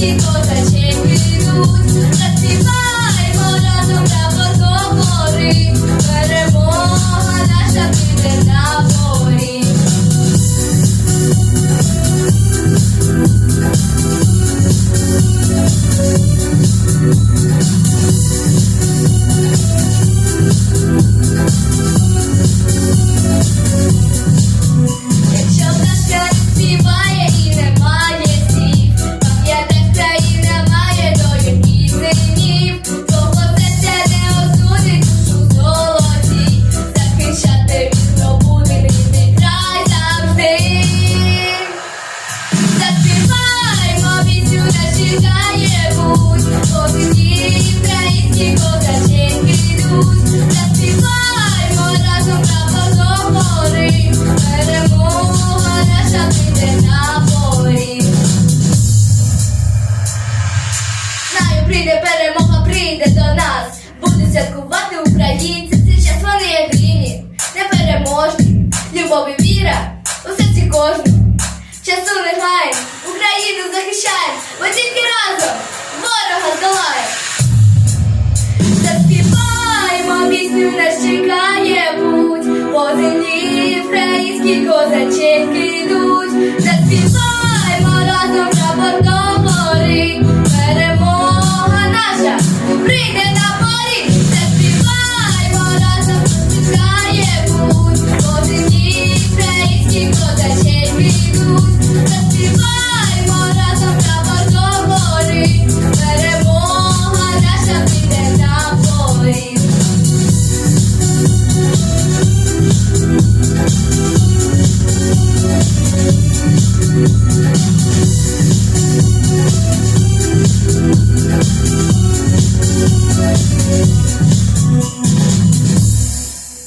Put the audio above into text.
Очі козачей вийдуть, зацівають. нас, будуть святкувати українці. Цей час вони як ліні, непереможні, любов і віра у серці кожного. Часу не гаєм, Україну захищаємо, бо тільки разом.